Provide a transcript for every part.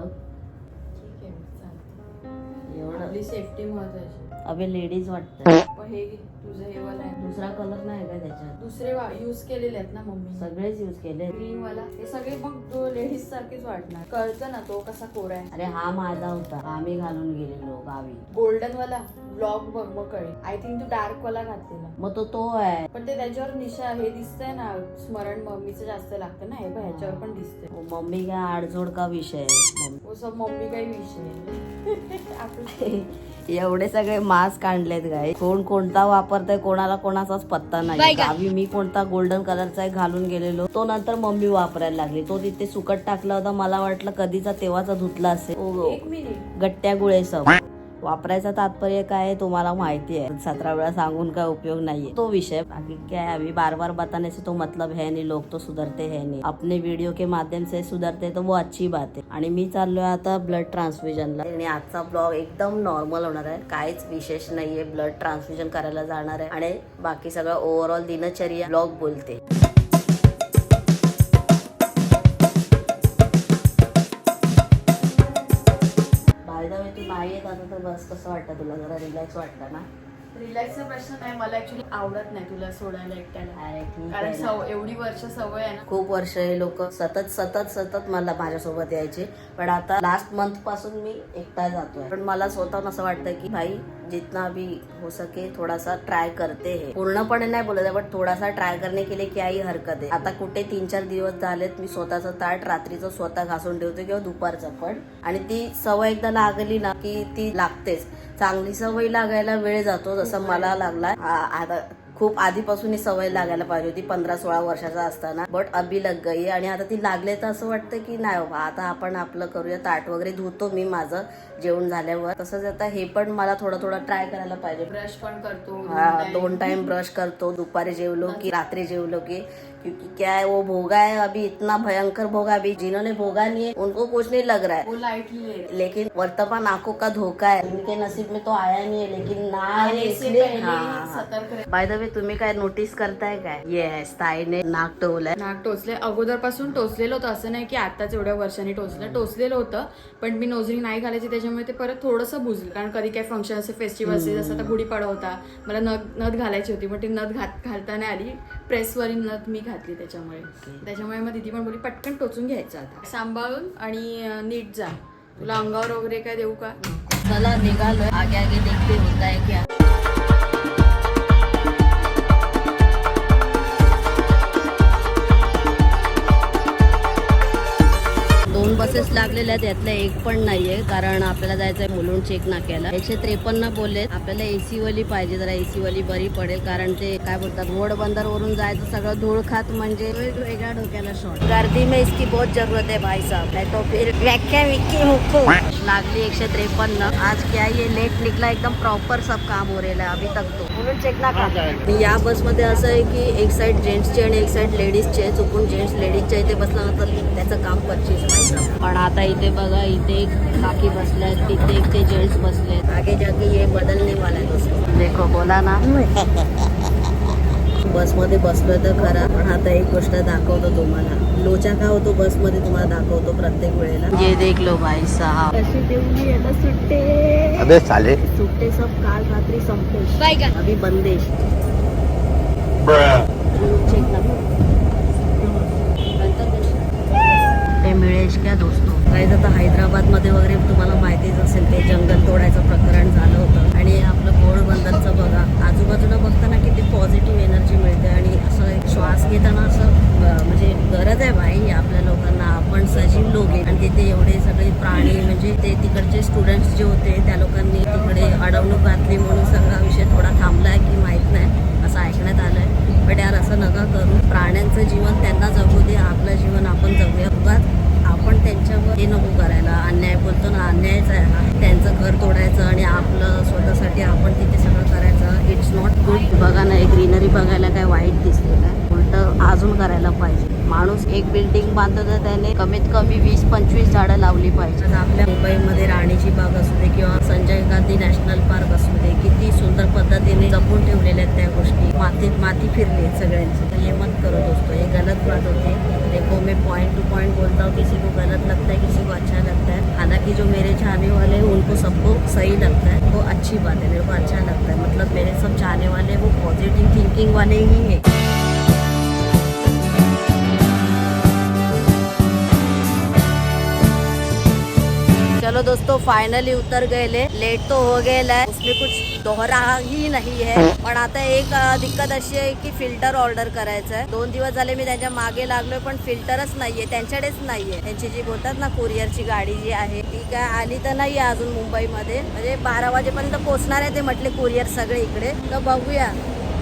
बघ. ठीक आहे चालतं एवढं. आपली सेफ्टी महत्वाची. अबे लेडीज वाटतं पण हे तुझं हे वाला आहे. दुसरा कलर नाही का त्याच्यात. दुसरे युज केलेले आहेत ना मम्मी. सगळेच यूज केले ग्रीन वाला. हे सगळे मग तो लेडीज सारखेच वाटणार. कळतं ना तो कसा कोरा आहे. अरे हा माझा होता. आम्ही घालून गेलेलो गावी. गोल्डन वाला. ब्लॉक बघ मग कळेल. आय थिंक तू डार्क वाला घातलेला. मग तो तो आहे. पण ते त्याच्यावर निशा हे दिसतंय ना स्मरण मम्मीचं जास्त लागतं ना हे बघ ह्याच्यावर पण दिसतंय. मम्मी काय आडजोड का विषय आहे? मम्मी. वो सब मम्मी काही विषय आपलं एवढे सगळे मास्क आणलेत गाय कोण कोणता वापरतय कोणाला कोणाचाच पत्ता नाही. गावी मी कोणता गोल्डन कलरचा एक घालून गेलेलो तो नंतर मम्मी वापरायला लागली. तो तिथे सुकट टाकला होता मला वाटलं कधीचा तेव्हाचा धुतला असेल. ओ, एक मिनिट गट्ट्या गुळे सब वापरायचा तात्पर्य काय तुम्हाला माहिती आहे. सतरा वेळा सांगून काय उपयोग नाहीये. तो विषय बाकी क्या है अभी बार बार बताने से तो मतलब है नहीं लोग तो सुधरते है नहीं. अपने वीडियो के माध्यम से सुधरते तो वो अच्छी बात है आणि मी चाललोय आता ब्लड ट्रान्सफ्युजनला आणि आजचा ब्लॉग एकदम नॉर्मल होणार आहे. काहीच विशेष नाहीये. ब्लड ट्रान्सफ्युजन करायला जाणार आहे. आणि बाकी सगळं ओव्हरऑल दिनचर्या ब्लॉग बोलते. तर बस कसं वाटतं तुला? जरा रिलॅक्स वाटतं ना? रिलॅक्सचा प्रश्न नाही मला ऍक्च्युली आवडत नाही तुला सोडायला एकट्याला. कारण. सव एवढी वर्ष सवय आहे ना. खूप वर्ष हे लोक सतत सतत सतत मला माझ्यासोबत यायचे. पण आता लास्ट मंथपासून मी एकटा जातोय. पण मला स्वतःहून असं वाटतं की भाई जितना भी हो सके थोडासा ट्राय करते है. पूर्णपणे नाही बोलत आहे बट थोडासा ट्राय करने के लिए काही हरकत आहे. आता कुठे तीन चार दिवस झालेत मी स्वतःचं ताट रात्रीचं स्वतः घासून ठेवते किंवा दुपारचं पण. आणि ती सवय एकदा लागली ना की ती लागतेच. चांगली सवय लागायला वेळ जातो जसं मला लागला आता खूप आधीपासून ही सवय लागायला पाहिजे होती पंधरा सोळा वर्षाचा असताना. बट अबी लग गई आणि आता ती लागले तर असं वाटतं की नाही बाबा आता आपण आपलं करूया ताट वगैरे धुतो मी माझं. जेवण झाल्यावर. तसंच आता हे पण मला थोडं थोडं ट्राय करायला पाहिजे. ब्रश पण करतो. हा. दोन टाइम ब्रश करतो. दुपारी जेवलो की रात्री जेवलो की क्योंकि क्या है वो भोगा है अभी इतना भयंकर भोगा अभी जिन्होंने भोगा नहीं है उनको कुछ नहीं लग रहा है. वो लाइटली ले लेकिन वर्तमान आंखों का धोका है. इनके नसीब में तो आया नहीं है लेकिन ना हाँ. बाय द वे तुम्ही काय नोटीस करताय काय? येस ताईने नाक टोवलंय नाक टोचले. अगोदरपासून टोचलेलं होतं. असं नाही की आताच एवढ्या वर्षांनी टोचलं. टोचलेलं होतं पण मी नोजरी नाही घालायची त्याच्यामुळे ते परत थोडंसं बुजलं. कारण कधी काही फंक्शन असे फेस्टिवल असे जसं आता गुढीपाडा होता मला नथ नथ घालायची होती पण ती नथ घात घालता नाही आली. प्रेसवरील नथ मी घातली त्याच्यामुळे. त्याच्यामुळे मग दिदी पण बोली पटकन टोचून घ्यायचं आता. सांभाळून आणि नीट जा. तुला अंगावर वगैरे काय देऊ का? चला निघालोय. आगे आगे देखते होता है क्या? बसेस लागलेल्या आहेत यातल्या एक पण नाहीये कारण आपल्याला जायचंय मुलून चेक नाक्याला. एकशे त्रेपन्न बोलले आपल्याला एसी वाली पाहिजे जरा एसी वाली बरी पडेल कारण ते काय बोलतात रोड बंदर वरून जायचं सगळं धूळ खात म्हणजे वेगळ्या डोक्याला शॉर्ट गर्दी में इसकी बहुत जरूरत है भाई साहब. नाही तो फिर व्याख्या विक्की हुक्कू लागली एकशे त्रेपन्न. आज क्या ये लेट निकला एकदम प्रॉपर सब काम हो रेला है अभी तक तो. मुलुंड चेक नाका आणि या बसमध्ये असं आहे की एक साइड जेंट्सचे आणि एक साइड लेडीजचे आहे. चुकून जेंट्स लेडीजच्या इथे बसला तर त्याचं काम पच्चीस पण आता इथे बघा इथे एक काकी बसल्या आहेत तिथे एक ते जेंट्स बसले आहेत आगे जाके ये बदलने वाला है दोस्तों. देखो बोला ना. बसमध्ये बसलोय तर खरा पण आता एक गोष्ट दाखवतो तुम्हाला. लोचा का होतो बसमध्ये तुम्हाला दाखवतो प्रत्येक वेळेला. ये देख लो भाई साहब. कशी देऊन याला सुट्टे. अबे साले. सुट्टे सब काल रात्री संपले. अभी बंदेश. चेक ते मिळेश क्या दोस्तो? काही आता हैदराबादमध्ये वगैरे तुम्हाला माहितीच असेल ते जंगल तोडायचं प्रकरण झालं होतं. आणि आपलं घोडबंदरचं बघा आजूबाजूला बघताना किती पॉझिटिव्ह एनर्जी मिळते. आणि असं एक श्वास घेताना असं म्हणजे गरज आहे बाई आपल्या लोकांना. आपण सजीव लोक आहे. आणि तिथे एवढे सगळे प्राणी म्हणजे ते तिकडचे स्टुडंट्स जे होते त्या लोकांनी तिकडे अडवणूक घातली म्हणून सगळा विषय थोडा थांबलाय की माहीत नाही असं ऐकण्यात आलं आहे पण यार असं नका करू. प्राण्यांचं जीवन त्यांना जगू दे आपलं जीवन आपण जगूया. उगाच आपण त्यांच्यावर हे नको करायला. अन्याय बोलतो ना अन्यायच आहे हा. त्यांचं घर तोडायचं आणि आपलं स्वतःसाठी आपण तिथे सगळं करायचं इट्स नॉट गुड बघा ना ग्रीनरी बघायला काय वाईट दिसते का? उलट अजून करायला पाहिजे. माणूस एक बिल्डिंग बांधतो तर त्याने कमीत कमी वीस पंचवीस झाडं लावली पाहिजे आपल्या मुंबईमध्ये राणीची बाग असू दे किंवा संजय गांधी नॅशनल पार्क असू दे किती सुंदर पद्धतीने जपून ठेवलेल्या आहेत त्या गोष्टी. मातीत माती फिरली सगळ्यांची. तर ये मत करत असतो हे गलत बात होती. देखो मैं पॉइंट टू पॉइंट बोलता हूँ किसी को गलत लगता है किसी को अच्छा लगता है. हालांकि जो मेरे चाहने वाले हैं उनको सबको सही लगता है। वो अच्छी बात है मेरे को अच्छा लगता है। मतलब मेरे सब चाहने वाले वो पॉजिटिव थिंकिंग वाले ही हैं। चलो दोस्तों फायनली उतर गए लेट तो हो गए उसमें कुछ दोहरा ही नाही है। पण आता एक दिक्कत अशी आहे की फिल्टर ऑर्डर करायचं आहे। दोन दिवस झाले मी त्यांच्या मागे लागलोय पण फिल्टरच नाहीये त्यांच्याकडेच नाहीये. त्यांची जी बोलतात ना कुरिअरची गाडी जी आहे ती काय आली तर नाही अजून मुंबईमध्ये. म्हणजे बारा वाजेपर्यंत पोहोचणार आहे ते म्हटले कुरिअर सगळे इकडे. तर बघूया.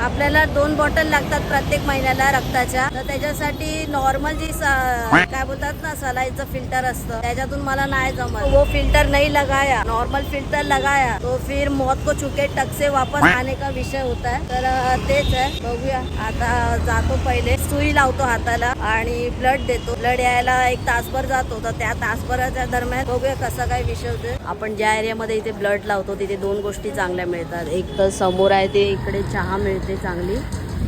आपल्याला दोन बॉटल लागतात प्रत्येक महिन्याला रक्ताच्या. तर त्याच्यासाठी नॉर्मल जी काय बोलतात ना सलाईचं फिल्टर असतं. त्याच्यातून मला नाही जमत. वो फिल्टर नाही लगाया. नॉर्मल फिल्टर लगाया. तो फिर मौत को चुके टक से वापस आने का विषय होता है. तर तेच आहे. बघूया. आता जातो पहिले. सुई लावतो हाताला आणि ब्लड देतो. ब्लड यायला एक तासभर जातो. तर त्या तासभराच्या दरम्यान बघूया कसा काय विषय होतोय. आपण ज्या एरियामध्ये इथे ब्लड लावतो तिथे दोन गोष्टी चांगल्या मिळतात. एक तर समोर आहे ते इकडे चहा मिळते. चांगली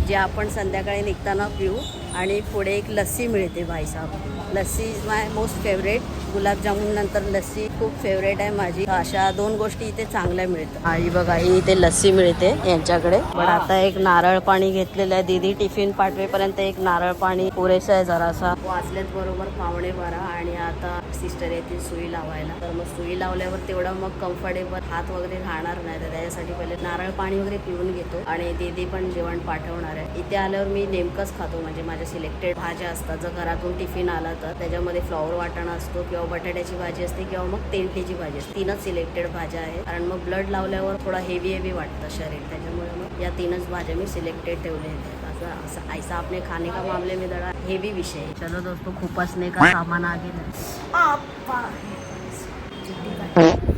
जे आपण संध्याकाळी निघताना पिऊ. आणि पुढे एक लस्सी मिळते भाईसाहेब lassi is my most favourite gulab jamun नंतर लस्सी खूप फेवरेट आहे माझी. अशा दोन गोष्टी इथे चांगल्या मिळतात. आणि बघा ही इथे लस्सी मिळते यांच्याकडे. पण आता एक नारळ पाणी घेतलेलं आहे. दीदी टिफिन पाठवेपर्यंत एक नारळ पाणी पुरेसा आहे जरासा. वाचल्यात बरोबर पावणे बारा. आणि आता सिस्टर येतील सुई लावायला. तर मग सुई लावल्यावर तेवढं मग कम्फर्टेबल हात वगैरे राहणार नाही. तर त्याच्यासाठी पहिले नारळ पाणी वगैरे पिऊन घेतो. आणि दीदी पण जेवण पाठवणार आहे. इथे आल्यावर मी नेमकंच खातो. म्हणजे माझ्या सिलेक्टेड भाज्या असतात. जर घरातून टिफिन आला तर. त्याच्यामध्ये फ्लॉवर वाटाणा असतो किंवा बटाट्याची भाजी असते किंवा मग तेंटीची भाजी असते. तीनच सिलेक्टेड भाज्या आहेत. कारण मग ब्लड लावल्यावर थोडा हेवी हेवी वाटतं शरीर. त्याच्यामुळे मग या तीनच भाज्या मी सिलेक्टेड ठेवल्या आहेत. ऐसा अपने खाने का मामले में जरा हेवी विषय है। चलो दोस्तों खुपसने का सामान आगे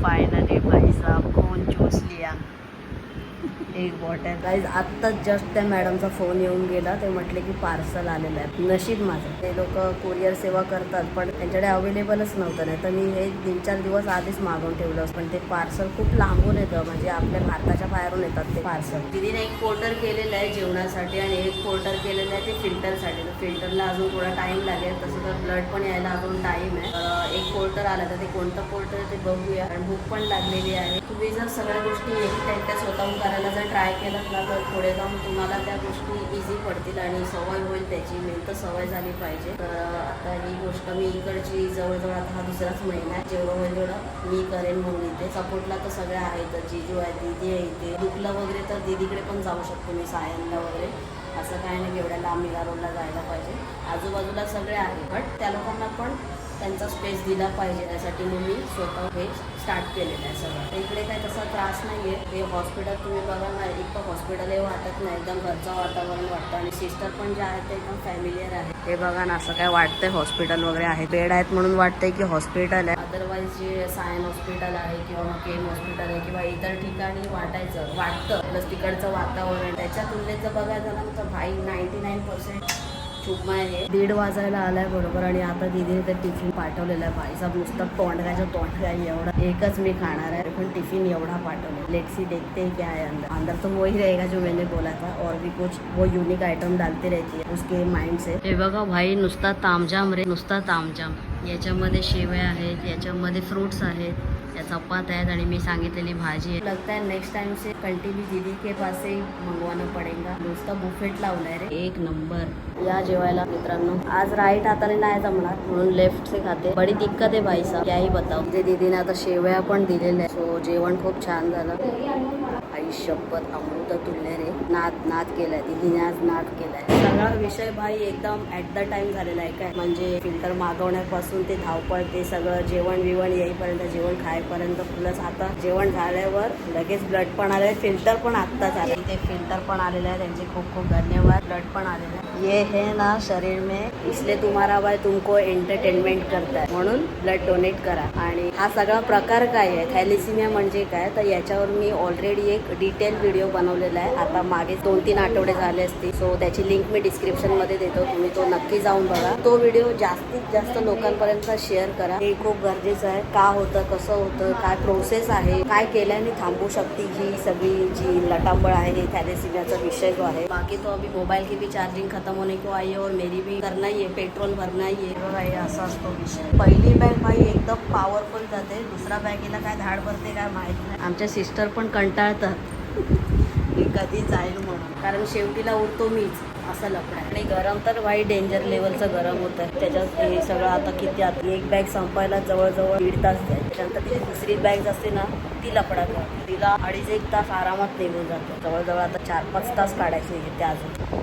फाइनली भाई साहब कौन चूस लिया? एक बॉटल गाईज आत्ताच जस्ट त्या मॅडमचा फोन येऊन गेला. ते म्हटले की पार्सल आलेलं आहे. नशीब माझं. ते लोक कुरिअर सेवा करतात पण त्यांच्याकडे अवेलेबलच नव्हतं. नाही तर मी हे तीन चार दिवस आधीच मागवून ठेवलं असतं. पण ते पार्सल खूप लांबून येतं. म्हणजे आपल्या भारताच्या बाहेरून येतात ते पार्सल दिदीने एक पोर्टर केलेलं आहे जेवणासाठी आणि एक पोर्टर केलेलं आहे ते फिल्टरसाठी तर फिल्टरला अजून थोडा टाइम लागेल. तसं तर ब्लड पण यायला अजून टाइम आहे. एक पोर्टर आला तर ते कोणतं पोर्टर ते बघूया. कारण भूक पण लागलेली आहे. तुम्ही जर सगळ्या गोष्टी एकट्या एकट्या स्वतःहून करायला ट्राय केलं ना तर पुढे जाऊन तुम्हाला त्या गोष्टी इझी पडतील आणि सवय होईल त्याची. मेन तर सवय झाली पाहिजे. तर आता ही गोष्ट मी इकडची जवळजवळ आता हा दुसराच महिना आहे. जेवढं होईल तेवढं मी करेन म्हणून इथे. सपोर्टला तर सगळ्या आहेत. जिजू आहे दीदी आहे इथे. दुखलं वगैरे तर दीदीकडे पण जाऊ शकतो मी सायनला वगैरे. असं काय नाही एवढ्या लांब मिला रोडला जायला पाहिजे. आजूबाजूला सगळे आहे बट त्या लोकांना पण त्यांचा स्पेस दिला पाहिजे त्यासाठी मग मी स्वतः हे स्टार्ट केलेलं आहे सगळं. तर इकडे काही तसा त्रास नाही आहे हे हॉस्पिटल तुम्ही बघा ना इतकं हॉस्पिटल हे वाटत नाही एकदम घरचं वातावरण वाटतं आणि सिस्टर पण जे आहेत ते एकदम फॅमिलियर आहे हे बघा ना असं काय वाटतंय हॉस्पिटल वगैरे आहे? बेड आहेत म्हणून वाटतंय की हॉस्पिटल आहे? अदरवाईज जे सायन हॉस्पिटल आहे किंवा मग केम हॉस्पिटल आहे किंवा इतर ठिकाणी वाटायचं वाटतं. प्लस तिकडचं वातावरण. त्याच्या तुलनेत जर बघायचं झालं ना तर भाई नाईन्टी नाईन पर्सेंट आहे. दीड वाजायला आलाय बरोबर आणि आता दीदीने ते टिफिन पाठवलेलं आहे. भाईसाहेब नुसतं तोंडऱ्याच्या तोंडऱ्या एवढा एकच मी खाणार आहे. पण टिफिन एवढा पाठवले. लेट्सी देखते हैं क्या है अंदर. अंदर तो वही रहेगा जो मैंने बोला था और भी कुछ वो यूनिक आइटम डालती रहती है उसके माइंड से. हे बघा भाई नुसता तामजाम रे नुसता तामजाम याच्यामध्ये शेवया आहेत याच्यामध्ये फ्रुट्स आहेत या चपात आहेत आणि मी सांगितलेली भाजी आहे. लगता है नेक्स्ट टाइम से कंटिन्यू दीदी के पास से ही मंगवाना पडेगा. नुसता बुफेट लावलाय रे. एक नंबर. या जेवायला मित्रांनो. आज राईट हाताने नाही जमणार म्हणून लेफ्ट से खाते. बडी दिक्कत आहे भाई साहब. याही बताव ते दीदीने आता शेवया पण दिलेल्या जेवण खूप छान झालं. आई शपथ अमृत तुल्य रे नाद नाद केलाय. दीदीने आज नाद केलाय. सगळा विषय भाई एकदम ऍट द टाइम झालेला आहे. काय? म्हणजे फिल्टर मागवण्यापासून ते धावपळ ते सगळं जेवण बिवण येईपर्यंत जेवण खायपर्यंत प्लस आता जेवण झाल्यावर लगेच ब्लड पण आले फिल्टर पण आत्ताच आले ते फिल्टर पण आलेले आहे त्यांचे खूप खूप धन्यवाद. ब्लड पण आलेले आहे ये है ना शरीर में. इसलिए तुम्हारा भाई तुमको एंटरटेनमेंट करताय म्हणून ब्लड डोनेट करा. आणि हा सगळा प्रकार काय आहे? थॅलिसिमिया म्हणजे काय? तर याच्यावर मी ऑलरेडी एक डिटेल व्हिडिओ बनवलेला आहे. आता मागे दोन तीन आठवडे झाले असतील. सो त्याची लिंक मी डिस्क्रिप्शनमध्ये देतो. तुम्ही तो नक्की जाऊन बघा. तो व्हिडिओ जास्तीत जास्त लोकांपर्यंत शेअर करा. हे खूप गरजेचं आहे. का होतं कसं होतं काय प्रोसेस आहे काय केल्याने थांबू शकते ही सगळी जी लटांबळ आहे हे थॅलेसिमियाचा विषय जो आहे. बाकी तो अभी मोबाईल की भी चार्जिंग खत्म होने को आई है और मेरी भी करना ही है पेट्रोल भरना ही है असा असतो विषय. पहिली बॅग भाई एकदम पॉवरफुल जाते. दुसऱ्या बॅगेला काय धाड भरते काय माहीत नाही. आमच्या सिस्टर पण कंटाळतात. की कधी जाईल म्हणून. कारण शेवटीला उरतो मीच असं लपड आणि गरम तर वाईट डेंजर लेवलचं गरम होतं. त्याच्यात हे सगळं आता किती आता एक बॅग संपायला जवळजवळ दीड तास जाईल. त्याच्यानंतर ती दुसरी बॅग असते ना ती लपडा तिला अडीच एक तास आरामात निघून जातो. जवळजवळ आता चार पाच तास काढायचे त्या अजून.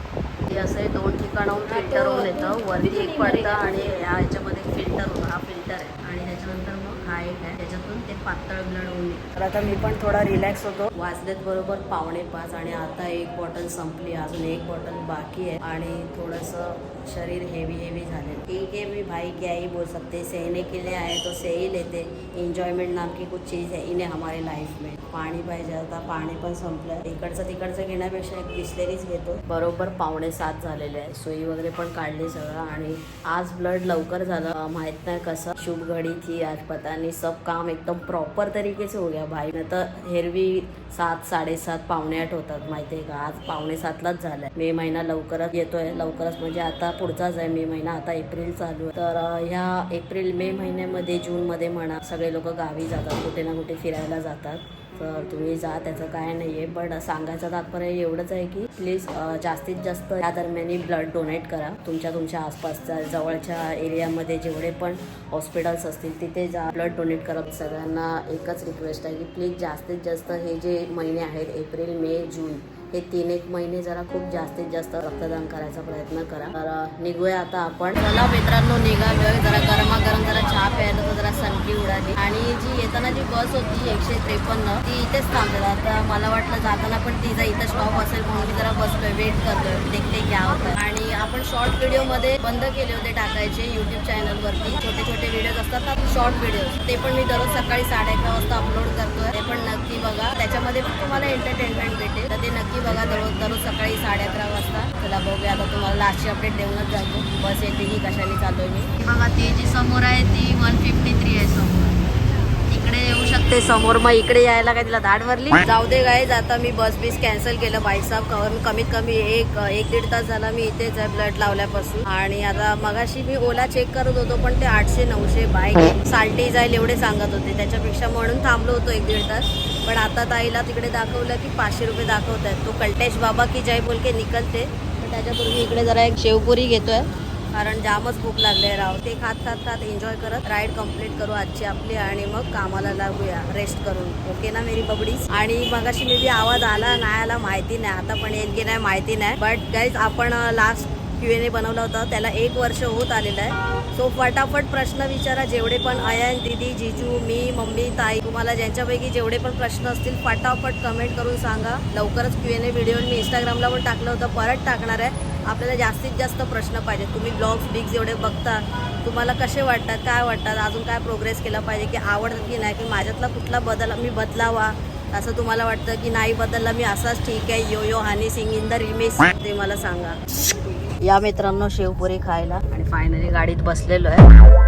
ते असे दोन ठिकाणाहून फिल्टर होऊन येतं. वरती एक पडतं आणि ह्या ह्याच्यामध्ये फिल्टर होतं हा फिल्टर आहे आणि त्याच्यानंतर मग हा एक आहे त्याच्यातून ते पातळ ब्लड तर आता मी पण थोडा रिलॅक्स होतो. वाजलेत बरोबर पावणे पाच आणि आता एक बॉटल संपली. अजून एक बॉटल बाकी आहे. आणि थोडंसं शरीर हेवी हेवी झाले ठीक है भी भाई क्या ही बोल सकते सहने के लिए आए तो सह ही लेते. एन्जॉयमेंट नाम की कुछ चीज़ है इन्हें हमारे लाईफ में. पाणी पाहिजे आता पाणी पण संपलं. इकडचं तिकडचं घेण्यापेक्षा एक बिस्लेरीच घेतो. बरोबर पावणे सात झालेले आहे. सोयी वगैरे पण काढली सगळं आणि आज ब्लड लवकर झालं. माहीत माहीत नाही कसं. शुभ घडी थी आज पता नाही सब काम एकदम प्रॉपर तरीके से हो गया भाई. नाही तर हेरवी सात साडेसात पावणे आठ होतात. माहिती आहे का? आज पावणे सातलाच झालंय. मे महिना लवकरच येतोय. लवकरच म्हणजे आता पुढचाच आहे मे महिना आता एप्रिल चालू आहे तर ह्या एप्रिल मे महिन्यामध्ये जूनमध्ये म्हणा सगळे लोक गावी जातात कुठे ना कुठे फिरायला जातात. तर तुम्ही जा त्याचं काय नाही आहे पण सांगायचं तात्पर्य एवढंच आहे की प्लीज जास्तीत जास्त या दरम्यान ब्लड डोनेट करा. तुमच्या तुमच्या आसपासच्या जवळच्या एरियामध्ये जेवढे पण हॉस्पिटल्स असतील तिथे जा ब्लड डोनेट करा. सगळ्यांना एकच रिक्वेस्ट आहे की प्लीज जास्तीत जास्त हे जे महिने आहेत एप्रिल मे जून हे तीन एक महिने जरा खूप जास्तीत जास्त रक्तदान करायचा प्रयत्न करा. तर निघूया आता आपण. चला मित्रांनो निघालोय जरा गरमागरम जरा चहा प्यायला तर जरा सनकी उडाली. आणि जी येताना जी बस होती एकशे त्रेपन्न ती इथेच थांबलेली आता मला वाटलं जाताना पण तिचा इथं स्टॉप असेल म्हणून मी जरा बसलोय वेट करतोय. देखते घ्या होतं आणि आपण शॉर्ट व्हिडिओमध्ये बंद केले होते टाकायचे युट्यूब चॅनलवरती छोटे छोटे व्हिडिओज असतात ना शॉर्ट व्हिडिओज ते पण मी दररोज सकाळी साडे अकरा वाजता अपलोड करतोय. ते पण नक्की बघा. त्याच्यामध्ये पण तुम्हाला एंटरटेनमेंट भेटेल. तर ते नक्की बघा दररोज दररोज सकाळी साडे अकरा वाजता. चला बघूया. आता तुम्हाला लास्टची अपडेट देऊनच जातो. बस येते ही कशाने चाललोय मी. बघा ती जी समोर आहे ती वन फिफ्टी थ्री आहे समोर इकडे शकते समोर. मग इकडे यायला काय तिला धाड भरली? जाऊ दे गाईज आता मी बस बीस कॅन्सल केलं. बाईसाहेब कवर कमीत कमी एक एक दीड तास झाला मी इथेच आहे ब्लड लावल्यापासून. आणि आता मगाशी मी ओला चेक करत होतो पण ते आठशे नऊशे बाईक साल्टी जाईल एवढे सांगत होते. त्याच्यापेक्षा म्हणून थांबलो होतो एक दीड तास. पण आता ताईला तिकडे दाखवलं की पाचशे रुपये दाखवत आहेत तो कल्टेश बाबा की जय बोल के निकलते. पण त्याच्यापूर्वी इकडे जरा एक शेवपुरी घेतोय. कारण जामच भूक लागले राव. ते खात खात खात एन्जॉय करत राईड कंप्लीट करू आजची आपली आणि मग कामाला लागूया रेस्ट करून. ओके ना मेरी बबडी आणि मगाशी मी बी आवाज आला नाही आला माहिती नाही. आता पण येईल की नाही माहिती नाही. बट गाईज आपण लास्ट क्यू एन ए बनवला होता. त्याला एक वर्ष होत आलेलं आहे. सो फटाफट प्रश्न विचारा. जेवढे पण अयन दिदी जिजू मी मम्मी ताई तुम्हाला ज्यांच्यापैकी जेवढे पण प्रश्न असतील फटाफट कमेंट करून सांगा. लवकरच क्यू एन ए व्हिडिओ मी इंस्टाग्रामला पण टाकलं होतं. परत टाकणार आहे. आपल्याला जास्तीत जास्त प्रश्न पाहिजे तुम्ही ब्लॉग्स बिग्स एवढे बघता तुम्हाला कसे वाटतात काय वाटतात अजून काय प्रोग्रेस केला पाहिजे की आवडतं की नाही की माझ्यातला कुठला बदल मी बदलावा? असं तुम्हाला वाटतं की नाही बदलला मी असाच ठीक आहे yo yo Honey Singh in the rhymes? ते मला सांगा. या मित्रांनो शेवपुरी खायला. आणि फायनली गाडीत बसलेलो आहे.